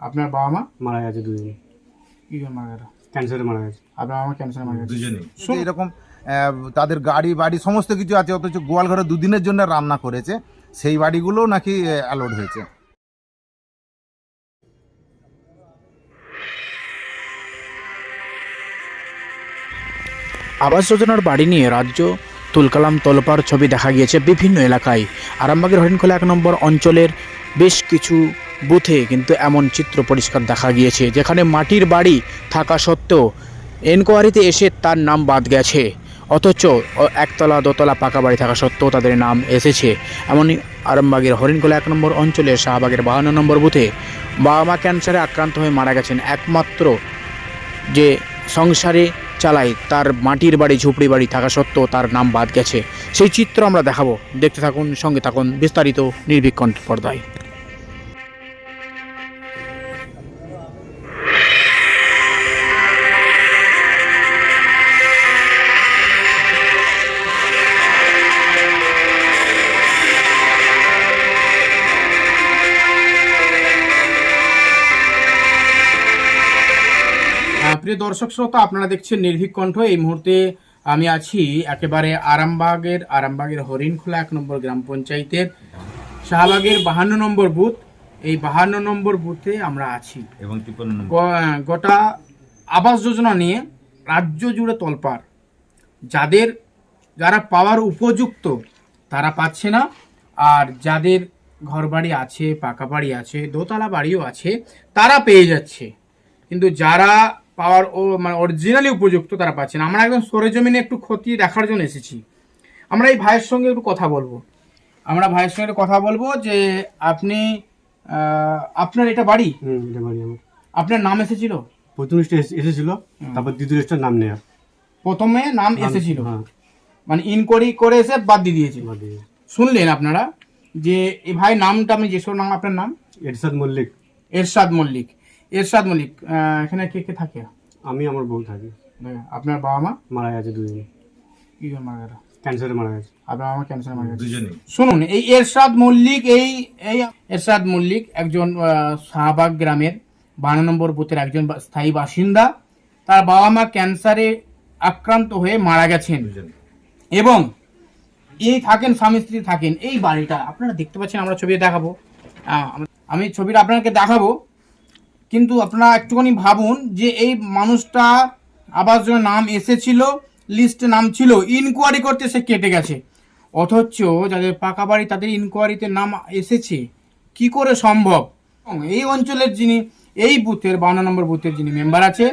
আপনার বাবা মা? মারা গেছে দুদিন কি মারা গেল? ক্যান্সারে মারা গেছে। আপনার বাবা মা ক্যান্সার মারা গেছে। দুজনেই। শুন- এরকম তাদের গাড়ি বাড়ি সমস্ত কিছু আছে অথচ গোয়াল ঘরে দুদিনের জন্য রান্না করেছে সেই বাড়িগুলোও নাকি অ্যালোড হয়েছে। আবাস যোজনার বাড়ি নিয়ে রাজ্য তুলকালাম তলপার ছবি দেখা গিয়েছে বিভিন্ন এলাকায়। আরামবাগের হরিণখোলা এক নম্বর অঞ্চলের বেশ কিছু বুথে কিন্তু এমন চিত্র পরিষ্কার দেখা গিয়েছে, যেখানে মাটির বাড়ি থাকা সত্ত্বেও এনকোয়ারিতে এসে তার নাম বাদ গেছে। অথচ একতলা, দোতলা পাকা বাড়ি থাকা সত্ত্বেও তাদের নাম এসেছে। এমনই আরামবাগের হরিণখোলা এক নম্বর অঞ্চলের শাহবাগের বাহান্ন নম্বর বুথে বাবা মা ক্যান্সারে আক্রান্ত হয়ে মারা গেছেন একমাত্র যে সংসারে চালায় তার মাটির বাড়ি, ঝুপড়ি বাড়ি থাকা সত্ত্বেও তার নাম বাদ গেছে। সেই চিত্র আমরা দেখাবো। দেখতে থাকুন, সঙ্গে থাকুন বিস্তারিত নির্ভীক পর্দায়। প্রিয় দর্শক শ্রোতা আপনারা দেখছেন নির্ভীক কণ্ঠ। এই মুহূর্তে আমি আছি একেবারে আরামবাগের আরামবাগের হরিণখোলা এক নম্বর গ্রাম পঞ্চায়েতের শাহবাগের বাহান্ন নম্বর বুথ। এই বাহান্ন নম্বর বুথে আমরা আছি। এবং গোটা আবাস যোজনা নিয়ে রাজ্য জুড়ে তলপাড় যাদের যারা পাওয়ার উপযুক্ত তারা পাচ্ছে না। আর যাদের ঘর বাড়ি আছে পাকা বাড়ি আছে দোতলা বাড়িও আছে তারা পেয়ে যাচ্ছে। কিন্তু যারা পাওয়ার ও মানে অরিজিনালি উপযুক্ত তারা পাচ্ছে না। আমরা একদম সরেজমিনে একটু খতিয়ে দেখার জন্য এসেছি। আমরা এই ভাইয়ের সঙ্গে একটু কথা বলব। আমরা ভাইয়ের সঙ্গে কথা বলব যে আপনি আপনার এটা বাড়ি? হুম এটা বাড়ি আমার। আপনার নাম এসেছিল? প্রথম লিস্টে এসেছিল তারপর দ্বিতীয় লিস্টের নাম নেওয়া প্রথমে নাম এসেছিল। হ্যাঁ। মানে ইনকোয়ারি করে এসে বাদ দিয়ে দিয়েছে। শুনলেন আপনারা যে এই ভাই নামটা আমি যেসব নাম আপনার নাম? এরশাদ মল্লিক। এরশাদ মল্লিক। এরশাদ মল্লিক এখানে কে কে থাকে? আমি আমার বউ থাকি। আপনার বাবা মা? মারা গেছে দুদিন কি মারা গেল? ক্যান্সারে মারা গেছে। আপনার বাবা মা ক্যান্সার মারা গেছে। দুজনে শুনুন এই এরশাদ মল্লিক এই এই এরশাদ মল্লিক একজন শাহবাগ গ্রামের বারো নম্বর বুথের একজন স্থায়ী বাসিন্দা। তার বাবা মা ক্যান্সারে আক্রান্ত হয়ে মারা গেছেন। এবং এই থাকেন স্বামী স্ত্রী থাকেন। এই বাড়িটা আপনারা দেখতে পাচ্ছেন আমরা ছবিতে দেখাবো। আমি ছবিটা আপনাকে দেখাবো। কিন্তু আপনারা একটুখানি ভাবুন যে এই মানুষটা আবাস যোজনার নাম এসেছিল লিস্টে নাম ছিল ইনকোয়ারি করতে সে কেটে গেছে। অথচ যাদের পাকা বাড়ি, তাদের ইনকোয়ারিতে নাম এসেছে। কি করে সম্ভব? এই অঞ্চলের যিনি, এই বুথের বান্ন নম্বর বুথের যিনি মেম্বার আছে,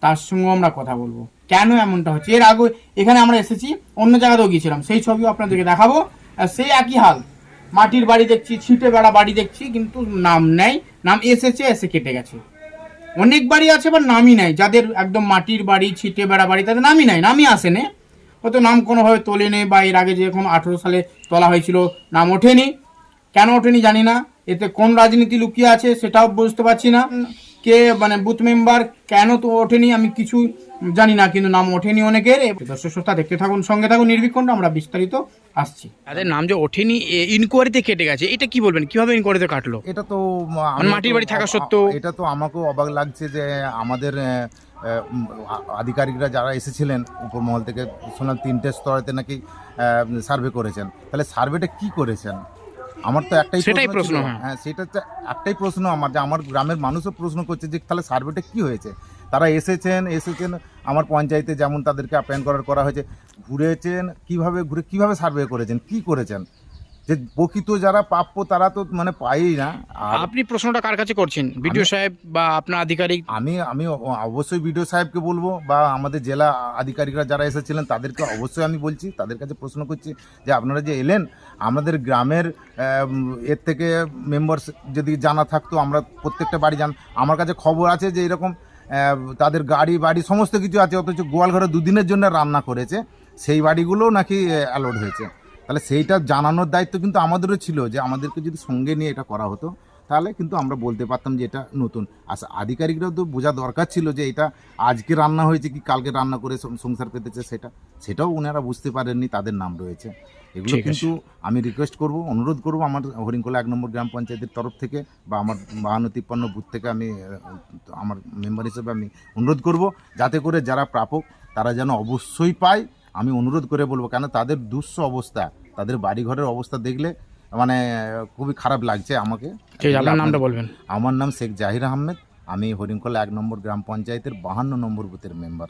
তার সঙ্গে আমরা কথা বলব। কেন এমনটা হচ্ছে? এর আগে এখানে আমরা এসেছি, অন্য জায়গাতেও গিয়েছিলাম। সেই ছবিও আপনাদেরকে দেখাবো। আর সেই একই হাল। মাটির বাড়ি দেখছি, ছিটে বেড়া বাড়ি দেখছি, কিন্তু নাম নেই। নাম এসেছে, এসে কেটে গেছে। অনেক বাড়ি আছে বা নামই নাই। যাদের একদম মাটির বাড়ি, ছিটে বেড়া বাড়ি, তাদের নামই নাই, নামই আসে নে। হয়তো নাম কোনোভাবে তোলেনি বা এর আগে যে কোনো আঠেরো সালে তোলা হয়েছিল, নাম ওঠেনি। কেন ওঠেনি জানি না। এতে কোন রাজনীতি লুকিয়ে আছে সেটাও বুঝতে পারছি না। কে মানে বুথ মেম্বার কেন তো ওঠেনি আমি কিছু জানি না কিন্তু নাম ওঠেনি অনেকের। দর্শক শ্রোতা দেখতে থাকুন সঙ্গে থাকুন নির্বিকণ্ড আমরা বিস্তারিত আসছি। তাদের নাম যে ওঠেনি ইনকোয়ারিতে কেটে গেছে। এটা কি বলবেন? কীভাবে ইনকোয়ারিতে কাটলো? এটা তো মানে মাটির বাড়ি থাকা সত্ত্বেও- এটা তো আমাকেও অবাক লাগছে যে আমাদের আধিকারিকরা যারা এসেছিলেন উপরমহল থেকে শুনলাম তিনটে স্তরেতে নাকি সার্ভে করেছেন। তাহলে সার্ভেটা কি করেছেন? আমার তো একটাই সেটাই প্রশ্ন, হ্যাঁ। হ্যাঁ সেটা তো একটাই প্রশ্ন আমার যে আমার গ্রামের মানুষও প্রশ্ন করছে যে তাহলে সার্ভেটা কি হয়েছে? তারা এসেছেন এসেছেন আমার পঞ্চায়েতে যেমন তাদেরকে আপ্যায়ন করার করা হয়েছে ঘুরেছেন কীভাবে ঘুরে কীভাবে সার্ভে করেছেন কি করেছেন? যে প্রকৃত যারা প্রাপ্য তারা তো মানে পায়ই না আর আপনি প্রশ্নটা কার কাছে করছেন? বিডিও সাহেব বা আপনার আধিকারিক? আমি আমি অবশ্যই বিডিও সাহেবকে বলব বা আমাদের জেলা আধিকারিকরা যারা এসেছিলেন তাদেরকে অবশ্যই আমি বলছি তাদের কাছে প্রশ্ন করছি যে আপনারা যে এলেন আমাদের গ্রামের এর থেকে মেম্বার্স যদি জানা থাকতো আমরা প্রত্যেকটা বাড়ি জান আমার কাছে খবর আছে যে এরকম তাদের গাড়ি বাড়ি সমস্ত কিছু আছে, অথচ গোয়ালঘরে দুদিনের জন্য রান্না করেছে। সেই বাড়িগুলোও নাকি অ্যালোড হয়েছে। তাহলে সেইটা জানানোর দায়িত্ব কিন্তু আমাদেরও ছিল যে, আমাদেরকে যদি সঙ্গে নিয়ে এটা করা হতো তাহলে কিন্তু আমরা বলতে পারতাম যে এটা নতুন। আচ্ছা আধিকারিকরাও তো বোঝা দরকার ছিল যে এটা আজকে রান্না হয়েছে কি কালকে রান্না করে সংসার পেতেছে সেটা। সেটাও ওনারা বুঝতে পারেননি তাদের নাম রয়েছে। এগুলো কিন্তু আমি রিকোয়েস্ট করব অনুরোধ করব আমার হরিণকোলা এক নম্বর গ্রাম পঞ্চায়েতের তরফ থেকে বা আমার বাহান্ন তিপ্পান্ন বুথ থেকে আমি আমার মেম্বার হিসেবে আমি অনুরোধ করব যাতে করে যারা প্রাপক তারা যেন অবশ্যই পায়। আমি অনুরোধ করে বলব কেন তাদের দুঃস্ব অবস্থা তাদের বাড়িঘরের অবস্থা দেখলে মানে খুবই খারাপ লাগছে আমাকে। আপনার নামটা বলবেন? আমার নাম শেখ জাহির আহমেদ। আমি হরিঙ্কলা এক নম্বর গ্রাম পঞ্চায়েতের বাহান্ন নম্বর বুথের মেম্বার।